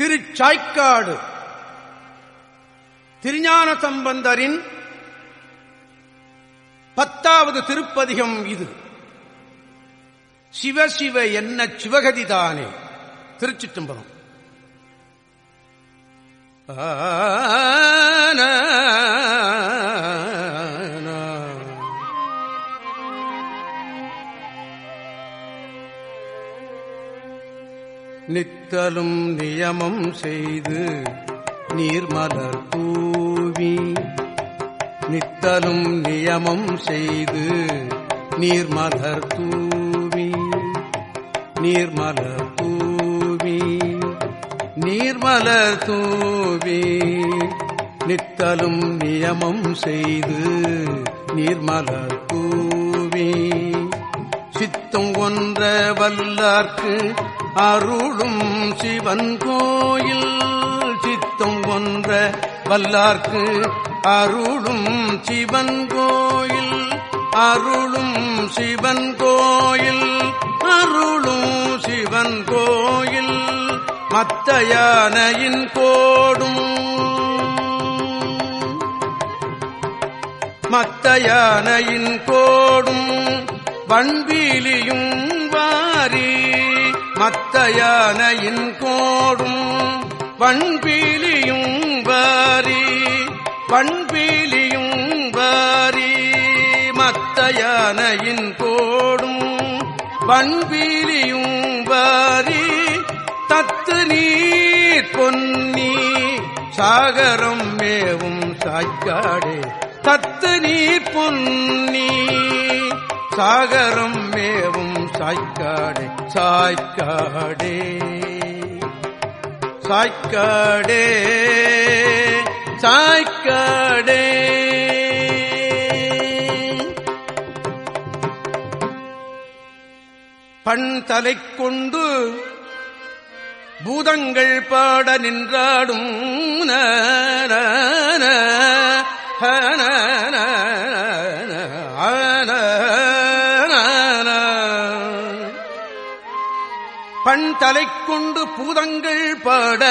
திருச்சாய்க்காடு திருஞான சம்பந்தரின் பத்தாவது திருப்பதிகம் இது சிவசிவ என்ன சிவகதிதானே திருச்சிற்றம்பலம் நித்தலும் நியமம் செய்து நீர்மலர் தூவி நித்தலும் நியமம் செய்து நீர்மலர் தூவி நீர்மலர் தூவி நீர்மலர் தூவி நித்தலும் நியமம் செய்து நீர்மலர் தூவி சித்தம் ஒன்ற வல்லார்க்கு அருளும் சிவன் கோயில் சித்தம் ஒன்ற வல்லார்க்கு அருளும் சிவன் கோயில். அருளும் சிவன் கோயில் அருளும் சிவன் கோயில் மத்த யானையின் கோடும். மத்த யானையின் கோடும் வண்பீலியும் வாரீ மத்த யானையின் கோடும் வண்பீலியும் வாரி வண்பீலியும் வாரி. மத்த யானையின் கோடும் வண்பீலியும் வாரி தத்து நீர் பொன்னி. சாகரம் மேவும் சாய்க்காடே தத்து நீர் பொன்னி. சாகரம் மேவும் சாய்க்காடே சாய்க்காடே. சாய்க்காடே சாய்க்காடே. பண் தலை கொண்டு பூதங்கள் பாட நின்றாடும் தலை கொண்டு பூதங்கள் பாட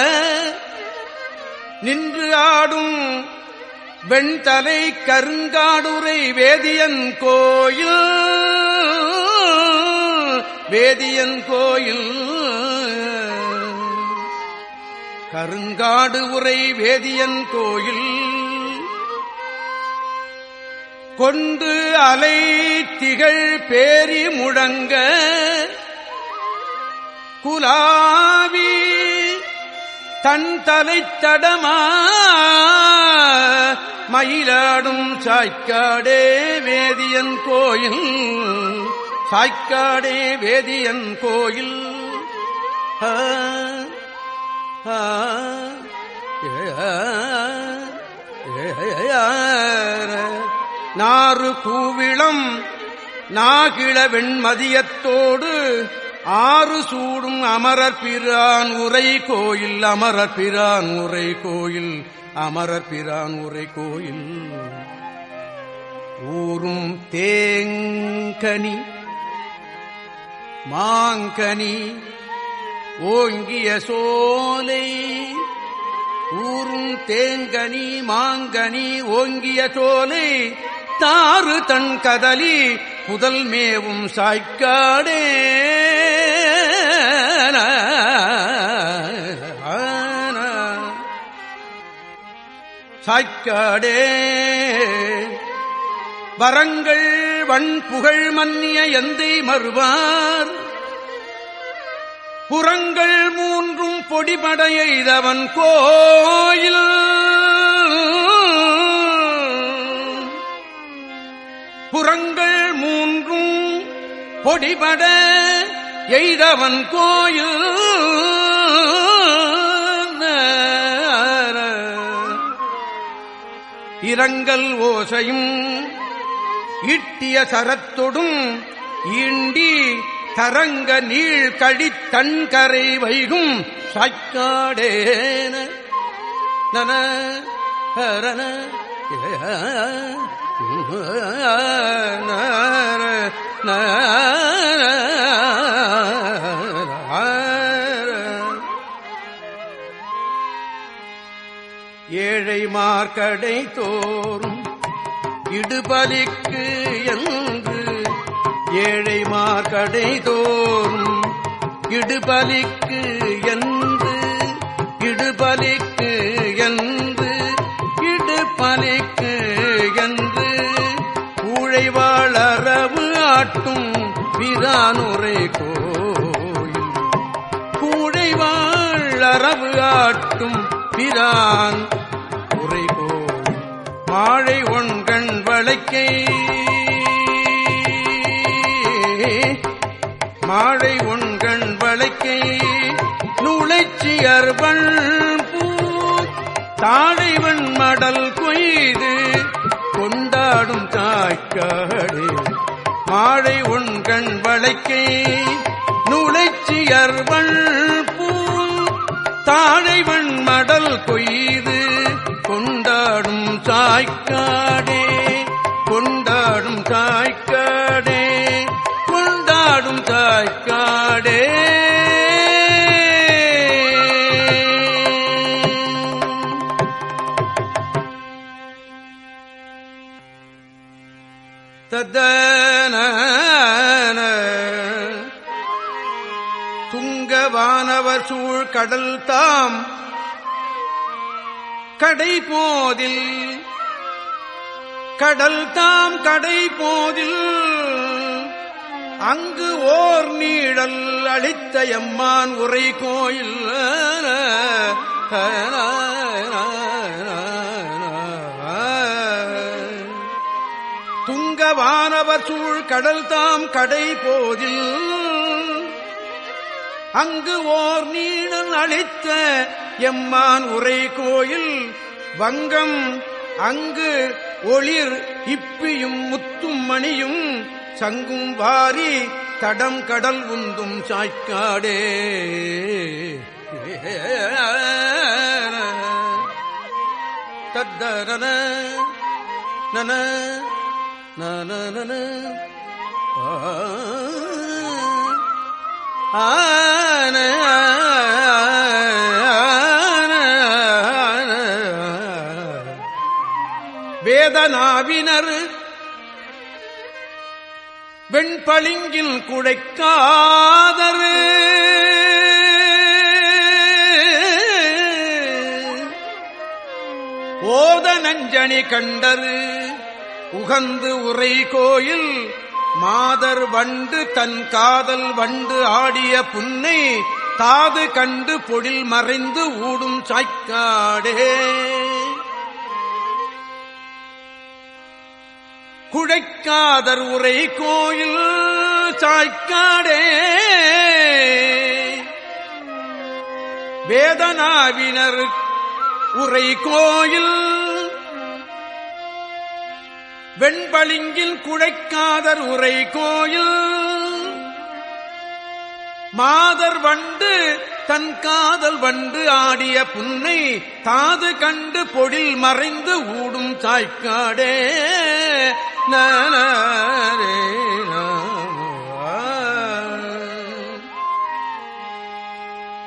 நின்று ஆடும் வெண்தலை கருங்காடுரை வேதியன் கோயில். வேதியன் கோயில். கருங்காடு உரை வேதியன் கோயில். கொண்டு அலை திகழ் பேரி முழங்க குலாவி தன் தலை தடமா மயிலாடும் சாய்க்காடே வேதியன் கோயில் சாய்க்காடே வேதியன் கோயில். நாறு கூவிளம் நாகிழ வெண்மதியத்தோடு ஆறு சூடும் அமரர் பிரான் உரை கோயில் அமரர் பிரான் உரை கோயில் அமரர் பிரான் உரை கோயில். ஊரும் தேங்கனி மாங்கனி ஓங்கிய சோலை. ஊரும் தேங்கனி மாங்கனி ஓங்கிய சோலை. தாறு தன் கதலி புதல் மேவும் சாய்க்காடே. சாய்க்காடே வரங்கள் வன் புகழ் மன்னிய எந்தை மறுவார்? புறங்கள் மூன்றும் பொடிபட கோயில். புறங்கள் மூன்றும் பொடிபட எய்தவன் கோயில். இரங்கல் ஓசையும் இட்டிய சரத்தொடும் ஈண்டி தரங்க நீள் கழித்தண்கரை வைகும் சாய்க்காடேன. நன ஹரன மார்க்கடை தோறும் இடுபலிக்கு என்று ஏழை மார்க்கடை தோறும் இடுபலிக்கு என்று இடுபலிக்கு என்று இடுபலிக்கு என்று ஊழை வாழறவு ஆட்டும் பிரானுரை கோயில். கூடை வாழறவு ஆட்டும் பிரான் மாழை ஒன்கண் வளைக்கை நுழைச்சியர்வள் பூ தாழைவன் மடல் கொய்து கொண்டாடும் தாய்க்காடு. மாழை ஒன்கண் வளைக்கை நுழைச்சியர்வள் பூ தாழைவன் மடல் கொய்து கொண்டாடும் தாய்க்காடே கொண்டாடும் தாய்க்காடே வானவர் சூழ் கடல் தாம். கடை போதில். கடல் தாம் கடை போதில். அங்கு ஓர் நீழல் அளித்த எம்மான் உரை கோயில். துங்கவானவர் சூழ் கடல் தாம் கடை போதில். அங்கு ஓர் நீணன் அளித்த எம்மான் உரை கோயில் வங்கம். அங்கு ஒளிர் இப்பியும் முத்தும் மணியும் சங்கும் வாரி தடம் கடல் உந்தும் சாய்க்காடே. தத்தரன நன நன நன ஆ. ஆன வேதனாவினர் வெண்பளிங்கில் குழைக்காதரு ஓத நஞ்சணி கண்டரு உகந்து உரை கோயில் மாதர் வண்டு தன் காதல் வண்டு ஆடிய புன்னை தாது கண்டு பொழில் மறைந்து ஊடும் சாய்க்காடே. குழைக்காதர் உரை கோயில் சாய்க்காடே. வேதனாவினர் உரை கோயில் வெண்பளிங்கில் குழைக்காதர் உரை கோயில். மாதர் வண்டு தன் காதல் வண்டு ஆடிய புன்னை தாது கண்டு பொழில் மறைந்து ஊடும் சாய்க்காடே. நனரே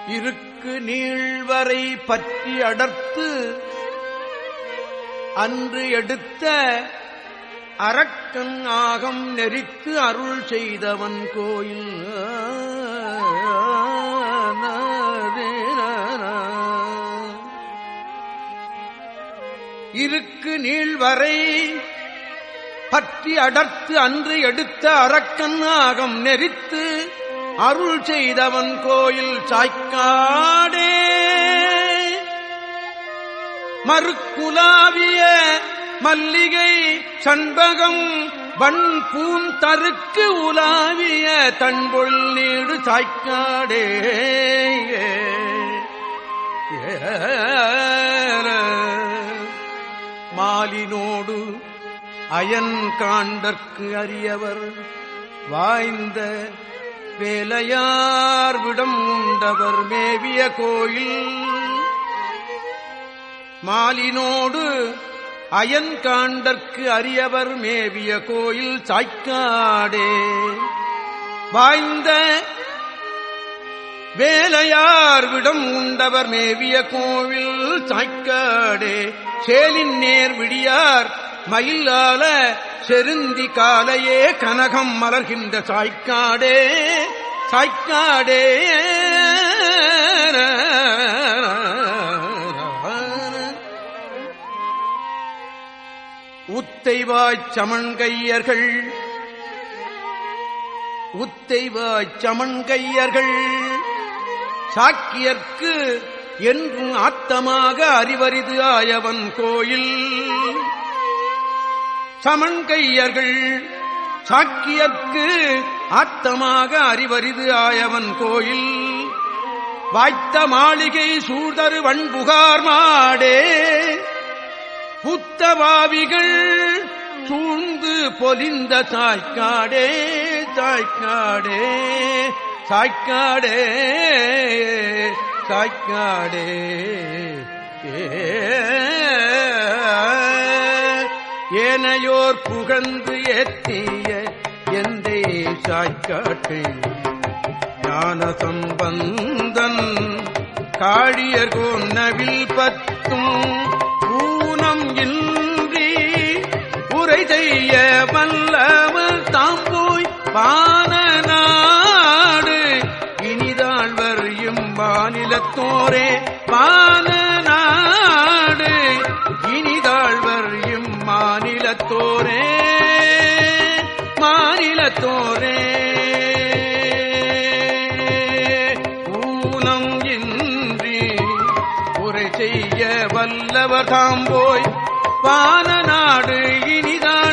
இருக்கு நீழ்வரை பற்றி அடர்த்து அன்று எடுத்த அரக்கன் ஆகம் நெறித்து அருள் செய்தவன் கோயில். இருக்கு நீள்வரை பற்றி அடர்த்து அன்று எடுத்த அரக்கன் ஆகம் நெறித்து அருள் செய்தவன் கோயில் சாய்க்காடே. மறுக்குலாவிய மல்லிகை சண்பகம் வன் பூந்தருக்கு உலாவிய தன்பொல் நீடு சாய்க்காடே மாலினோடு அயன் காண்டற்கு அறியவர் வாய்ந்த வேலையார் விடம் உண்டவர் மேவிய கோயில். மாலினோடு அயன் காண்டற்கு அரியவர் மேவிய கோயில் சாய்க்காடே. வாய்ந்த வேலையார் விடம் உண்டவர் மேவிய கோவில் சாய்க்காடே. சேலின் நேர் விடியார் மயிலால செருந்தி காலையே கனகம் மலர்கின்ற சாய்க்காடே. சாய்க்காடே. உத்தைவாய்ச் சமன்கையர்கள் உத்தைவாய்ச் சமன்கையர்கள் சாக்கியர்க்கு என்றும் ஆத்தமாக அறிவரிது ஆயவன் கோயில். சமன்கையர்கள் சாக்கியர்க்கு ஆத்தமாக அறிவரிது ஆயவன் கோயில். வாய்த்த மாளிகை சூழ்தரு வண்புகார் மாடே. புத்தபாவிகள் சூழ்ந்து பொலிந்த சாய்க்காடே சாய்க்காடே சாய்க்காடே சாய்க்காடே. ஏனையோர் புகழ்ந்து ஏத்திய எந்தே சாய்க்காட்டே. ஞான சம்பந்தன் காழியர் கோன்னவில் பத்தும் செய்ய வல்லவர் தாம் போய் பான நாடு இனிதாழ்வர் இம்மாநிலத்தோரே பான நாடு. இனிதாழ்வர் இம்மாநிலத்தோரே மாநிலத்தோரே ஊனம் இன்றி உரை செய்ய வல்லவர் தாம் போய் பான நாடு இனிதான்.